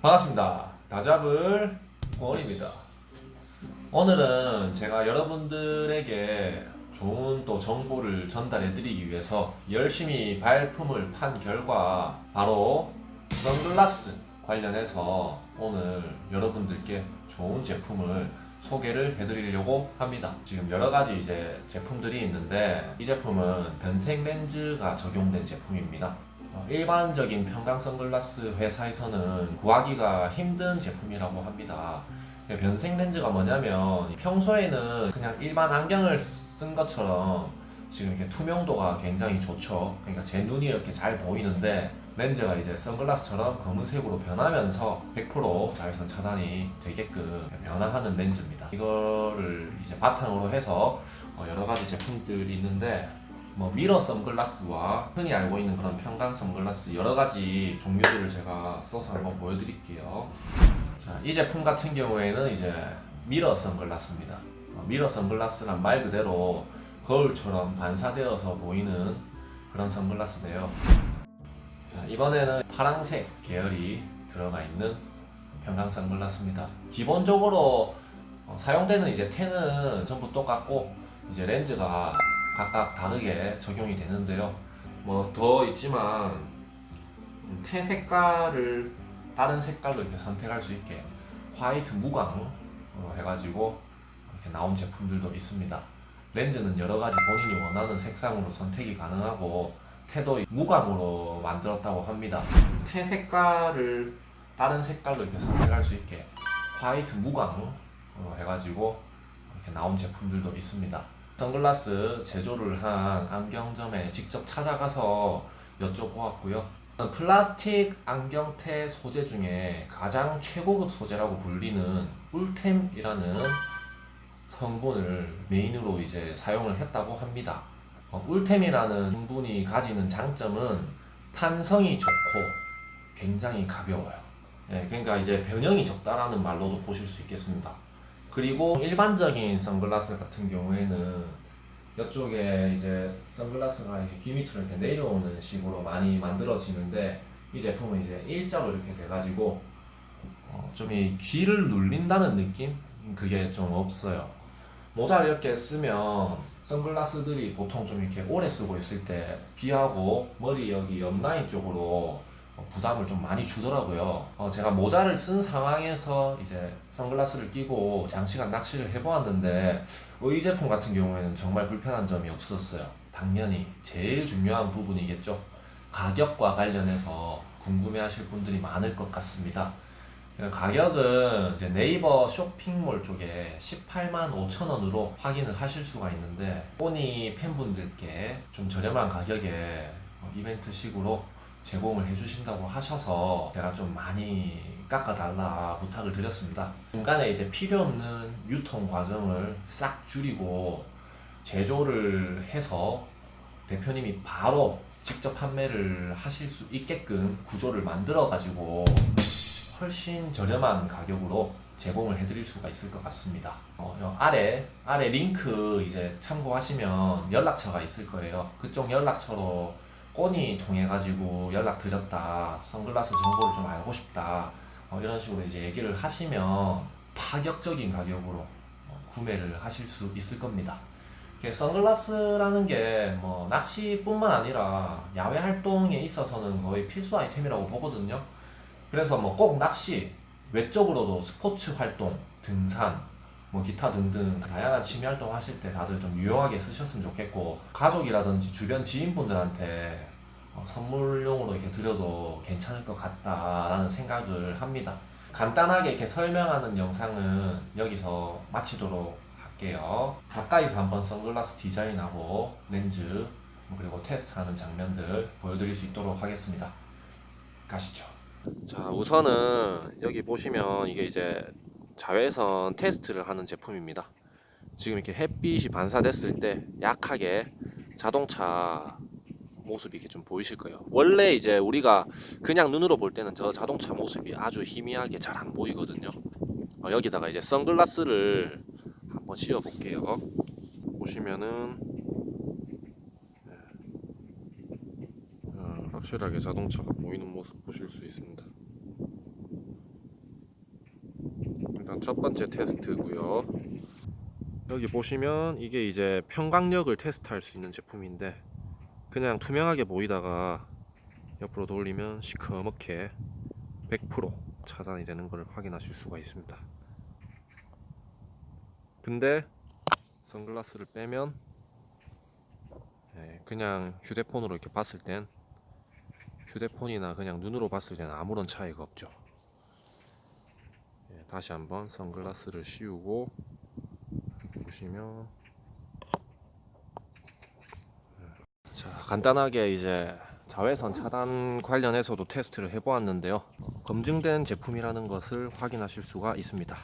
반갑습니다. 다잡을 권입니다. 오늘은 제가 여러분들에게 좋은 또 정보를 전달해 드리기 위해서 열심히 발품을 판 결과 바로 선글라스 관련해서 오늘 여러분들께 좋은 제품을 소개를 해드리려고 합니다. 지금 여러 가지 이제 제품들이 있는데 이 제품은 변색 렌즈가 적용된 제품입니다. 어, 일반적인 평강 선글라스 회사에서는 구하기가 힘든 제품이라고 합니다. 변색 렌즈가 뭐냐면 평소에는 그냥 일반 안경을 쓴 것처럼 지금 이렇게 투명도가 굉장히 좋죠. 그러니까 제 눈이 이렇게 잘 보이는데 렌즈가 이제 선글라스처럼 검은색으로 변하면서 100% 자외선 차단이 되게끔 변화하는 렌즈입니다. 이거를 이제 바탕으로 해서 어, 여러 가지 제품들이 있는데 뭐 미러 선글라스와 흔히 알고 있는 그런 평강 선글라스 여러 가지 종류들을 제가 써서 한번 보여드릴게요. 자, 이 제품 같은 경우에는 이제 미러 선글라스입니다. 어, 미러 선글라스란 말 그대로 거울처럼 반사되어서 보이는 그런 선글라스인데요. 자, 이번에는 파란색 계열이 들어가 있는 평강 선글라스입니다. 기본적으로 어, 사용되는 이제 텐은 전부 똑같고 이제 렌즈가 각각 다르게 적용이 되는데요. 뭐 더 있지만 음, 테 색깔을 다른 색깔로 이렇게 선택할 수 있게 화이트 무광 어, 해가지고 이렇게 나온 제품들도 있습니다. 렌즈는 여러 가지 본인이 원하는 색상으로 선택이 가능하고 테도 무광으로 만들었다고 합니다. 테 색깔을 다른 색깔로 이렇게 선택할 수 있게 화이트 무광 어, 해가지고 이렇게 나온 제품들도 있습니다. 선글라스 제조를 한 안경점에 직접 찾아가서 여쭤보았고요. 플라스틱 안경테 소재 중에 가장 최고급 소재라고 불리는 울템이라는 성분을 메인으로 이제 사용을 했다고 합니다. 어, 울템이라는 성분이 가지는 장점은 탄성이 좋고 굉장히 가벼워요. 예, 그러니까 이제 변형이 적다라는 말로도 보실 수 있겠습니다. 그리고 일반적인 선글라스 같은 경우에는 이쪽에 이제 선글라스가 이렇게 귀 밑으로 이렇게 내려오는 식으로 많이 만들어지는데 이 제품은 이제 일자로 이렇게 돼가지고 어, 좀 이 귀를 눌린다는 느낌 그게 좀 없어요. 모자를 이렇게 쓰면 선글라스들이 보통 좀 이렇게 오래 쓰고 있을 때 귀하고 머리 여기 옆라인 쪽으로 어, 부담을 좀 많이 주더라고요. 어, 제가 모자를 쓴 상황에서 이제 선글라스를 끼고 장시간 낚시를 해보았는데 어, 이 제품 같은 경우에는 정말 불편한 점이 없었어요. 당연히 제일 중요한 부분이겠죠. 가격과 관련해서 궁금해하실 분들이 많을 것 같습니다. 그 가격은 네이버 쇼핑몰 쪽에 18만 5천 원으로 확인을 하실 수가 있는데 포니 팬분들께 좀 저렴한 가격에 어, 이벤트식으로 제공을 해주신다고 하셔서 제가 좀 많이 깎아달라 부탁을 드렸습니다. 중간에 이제 필요 없는 유통 과정을 싹 줄이고 제조를 해서 대표님이 바로 직접 판매를 하실 수 있게끔 구조를 만들어 가지고 훨씬 저렴한 가격으로 제공을 해드릴 수가 있을 것 같습니다. 어, 여 아래 아래 링크 이제 참고하시면 연락처가 있을 거예요. 그쪽 연락처로 꼬니 통해 가지고 연락 드렸다. 선글라스 정보를 좀 알고 싶다. 어, 이런 식으로 이제 얘기를 하시면 파격적인 가격으로 어, 구매를 하실 수 있을 겁니다. 선글라스라는 게 뭐 낚시뿐만 아니라 야외 활동에 있어서는 거의 필수 아이템이라고 보거든요. 그래서 뭐 꼭 낚시 외적으로도 스포츠 활동, 등산, 뭐 기타 등등 다양한 취미 활동 하실 때 다들 좀 유용하게 쓰셨으면 좋겠고 가족이라든지 주변 지인분들한테 어, 선물용으로 이렇게 드려도 괜찮을 것 같다라는 생각을 합니다. 간단하게 이렇게 설명하는 영상은 여기서 마치도록 할게요. 가까이서 한번 선글라스 디자인하고 렌즈 뭐 그리고 테스트하는 장면들 보여드릴 수 있도록 하겠습니다. 가시죠. 자 우선은 여기 보시면 이게 이제 자외선 테스트를 하는 제품입니다. 지금 이렇게 햇빛이 반사됐을 때 약하게 자동차 모습이 이렇게 좀 보이실 거예요. 원래 이제 우리가 그냥 눈으로 볼 때는 저 자동차 모습이 아주 희미하게 잘 안 보이거든요. 어, 여기다가 이제 선글라스를 한번 씌워 볼게요. 보시면은 네. 어, 확실하게 자동차가 보이는 모습 보실 수 있습니다. 첫 번째 테스트고요. 여기 보시면 이게 이제 평강력을 테스트할 수 있는 제품인데 그냥 투명하게 보이다가 옆으로 돌리면 시커멓게 100% 차단이 되는 것을 확인하실 수가 있습니다. 근데 선글라스를 빼면 예, 그냥 휴대폰으로 이렇게 봤을 땐 휴대폰이나 그냥 눈으로 봤을 때는 아무런 차이가 없죠. 예, 다시 한번 선글라스를 씌우고 보시면 예. 자 간단하게 이제 자외선 차단 관련해서도 테스트를 해보았는데요. 검증된 제품이라는 것을 확인하실 수가 있습니다.